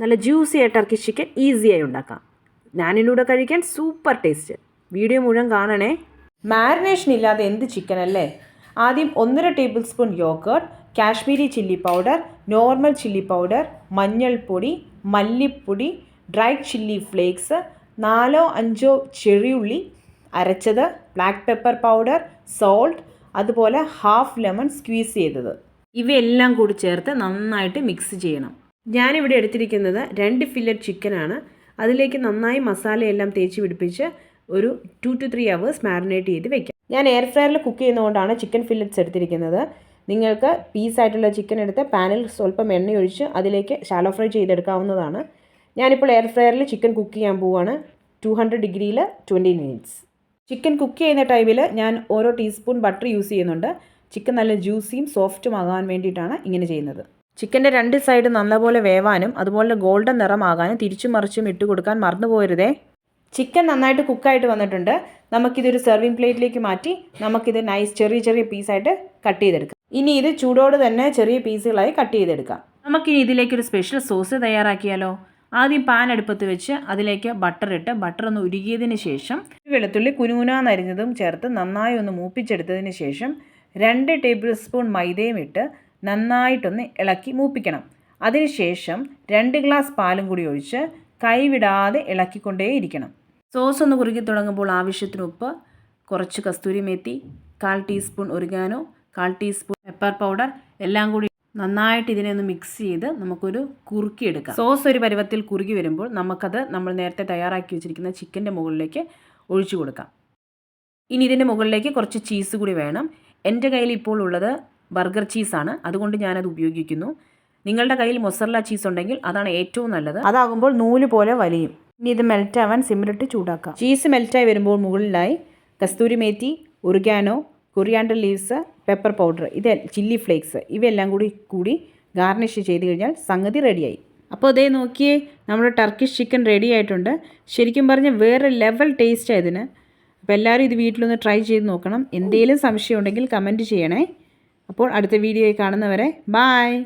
നല്ല ജ്യൂസി ആയ Turkey chicken ഈസിയായി ഉണ്ടാക്കാം. ഞാനിലൂടെ കഴിക്കാൻ സൂപ്പർ ടേസ്റ്റ് വീഡിയോ മുഴുവൻ കാണണേ. മാരിനേഷൻ ഇല്ലാതെ എന്ത് ചിക്കൻ അല്ലേ? ആദ്യം ഒന്നര tablespoon yogurt Kashmiri chilli powder normal chilli powder മഞ്ഞൾപ്പൊടി മല്ലിപ്പൊടി ഡ്രൈ ചില്ലി ഫ്ലേക്സ് നാലോ അഞ്ചോ ചെറിയുള്ളി അരച്ചത് ബ്ലാക്ക് പെപ്പർ പൗഡർ സോൾട്ട് അതുപോലെ ഹാഫ് ലെമൺ സ്ക്വീസ് ചെയ്തത്. ഇവയെല്ലാം കൂടി ചേർത്ത് നന്നായിട്ട് മിക്സ് ചെയ്യണം. ഞാനിവിടെ എടുത്തിരിക്കുന്നത് രണ്ട് ഫില്ലറ്റ് ചിക്കനാണ് അതിലേക്ക് നന്നായി മസാലയെല്ലാം തേച്ച് പിടിപ്പിച്ച് ഒരു two two three hours marinate ചെയ്ത് വെക്കാം. ഞാൻ എയർ ഫ്രയറിൽ കുക്ക് ചെയ്യുന്നതുകൊണ്ടാണ് ചിക്കൻ ഫില്ലറ്റ്സ് എടുത്തിരിക്കുന്നത്. നിങ്ങൾക്ക് പീസായിട്ടുള്ള ചിക്കൻ എടുത്ത് പാനിൽ സ്വല്പം എണ്ണയൊഴിച്ച് അതിലേക്ക് ഷാലോ ഫ്രൈ ചെയ്തെടുക്കാവുന്നതാണ്. ഞാനിപ്പോൾ എയർ ഫ്രയറിൽ ചിക്കൻ കുക്ക് ചെയ്യാൻ പോവുകയാണ് ടു ഹൺഡ്രഡ് ഡിഗ്രിയിൽ ട്വന്റി മിനിറ്റ്സ് ചിക്കൻ കുക്ക് ചെയ്യുന്ന ടൈമിൽ ഞാൻ ഓരോ ടീസ്പൂൺ ബട്ടർ യൂസ് ചെയ്യുന്നുണ്ട്. ചിക്കൻ നല്ല ജ്യൂസിയും സോഫ്റ്റും ആകാൻ വേണ്ടിയിട്ടാണ് ഇങ്ങനെ ചെയ്യുന്നത്. ചിക്കന്റെ രണ്ട് സൈഡ് നല്ലപോലെ വേവാനും അതുപോലെ ഗോൾഡൻ നിറമാകാനും തിരിച്ചും മറിച്ചും ഇട്ട് കൊടുക്കാൻ മറന്നു പോരുതേ ചിക്കൻ നന്നായിട്ട് കുക്കായിട്ട് വന്നിട്ടുണ്ട്. നമുക്കിതൊരു സെർവിങ് പ്ലേറ്റിലേക്ക് മാറ്റി നമുക്കിത് നൈസ് ചെറിയ ചെറിയ പീസായിട്ട് കട്ട് ചെയ്തെടുക്കാം. ഇനി ഇത് ചൂടോട് തന്നെ ചെറിയ പീസുകളായി കട്ട് ചെയ്തെടുക്കാം. നമുക്കിനി ഇതിലേക്കൊരു സ്പെഷ്യൽ സോസ് തയ്യാറാക്കിയാലോ? ആദ്യം പാൻ അടുപ്പത്ത് വെച്ച് അതിലേക്ക് ബട്ടർ ഇട്ട് ബട്ടർ ഒന്ന് ഉരുകിയതിന് ശേഷം വെളുത്തുള്ളി കുനുകുനാന്നരിഞ്ഞതും ചേർത്ത് നന്നായി ഒന്ന് മൂപ്പിച്ചെടുത്തതിന് ശേഷം രണ്ട് ടേബിൾ സ്പൂൺ മൈദയും ഇട്ട് നന്നായിട്ടൊന്ന് ഇളക്കി മൂപ്പിക്കണം. അതിനുശേഷം രണ്ട് ഗ്ലാസ് പാലും കൂടി ഒഴിച്ച് കൈവിടാതെ ഇളക്കിക്കൊണ്ടേയിരിക്കണം. സോസ് ഒന്ന് കുറുകി തുടങ്ങുമ്പോൾ ആവശ്യത്തിന് ഉപ്പ് കുറച്ച് കസ്തൂരി മേത്തി കാൽ ടീസ്പൂൺ ഒറിഗാനോ കാൽ ടീസ്പൂൺ പെപ്പർ പൗഡർ എല്ലാം കൂടി നന്നായിട്ട് ഇതിനെ ഒന്ന് മിക്സ് ചെയ്ത് നമുക്കൊരു കുറുക്കിയെടുക്കാം. സോസ് ഒരു പരുവത്തിൽ കുറുകി വരുമ്പോൾ നമുക്കത് നമ്മൾ നേരത്തെ തയ്യാറാക്കി വെച്ചിരിക്കുന്ന ചിക്കന്റെ മുകളിലേക്ക് ഒഴിച്ചു കൊടുക്കാം. ഇനി ഇതിന്റെ മുകളിലേക്ക് കുറച്ച് ചീസ് കൂടി വേണം. എന്റെ കയ്യിൽ ഇപ്പോൾ ഉള്ളത് ബർഗർ ചീസാണ്. അതുകൊണ്ട് ഞാനത് ഉപയോഗിക്കുന്നു. നിങ്ങളുടെ കയ്യിൽ മൊസറല ചീസ് ഉണ്ടെങ്കിൽ അതാണ് ഏറ്റവും നല്ലത്. അതാകുമ്പോൾ നൂൽ പോലെ വലിയും. ഇനി ഇത് മെൽറ്റ് ആവാൻ സിമ്മിലിട്ട് ചൂടാക്കാം. ചീസ് മെൽറ്റായി വരുമ്പോൾ മുകളിലായി kasuri methi oregano coriander leaves pepper powder ഇത് ചില്ലി ഫ്ലേക്സ് ഇവയെല്ലാം കൂടി കൂടി ഗാർണിഷ് ചെയ്ത് കഴിഞ്ഞാൽ സംഗതി റെഡിയായി. അപ്പോൾ അതേ നോക്കിയേ നമ്മുടെ ടർക്കിഷ് ചിക്കൻ റെഡി ആയിട്ടുണ്ട്. ശരിക്കും പറഞ്ഞാൽ വേറെ ലെവൽ ടേസ്റ്റ് ആയതിന് അപ്പോൾ എല്ലാവരും ഇത് വീട്ടിലൊന്ന് ട്രൈ ചെയ്ത് നോക്കണം. എന്തെങ്കിലും സംശയം ഉണ്ടെങ്കിൽ കമന്റ് ചെയ്യണേ. അപ്പോൾ അടുത്ത വീഡിയോയിൽ കാണുന്നവരെ ബായ്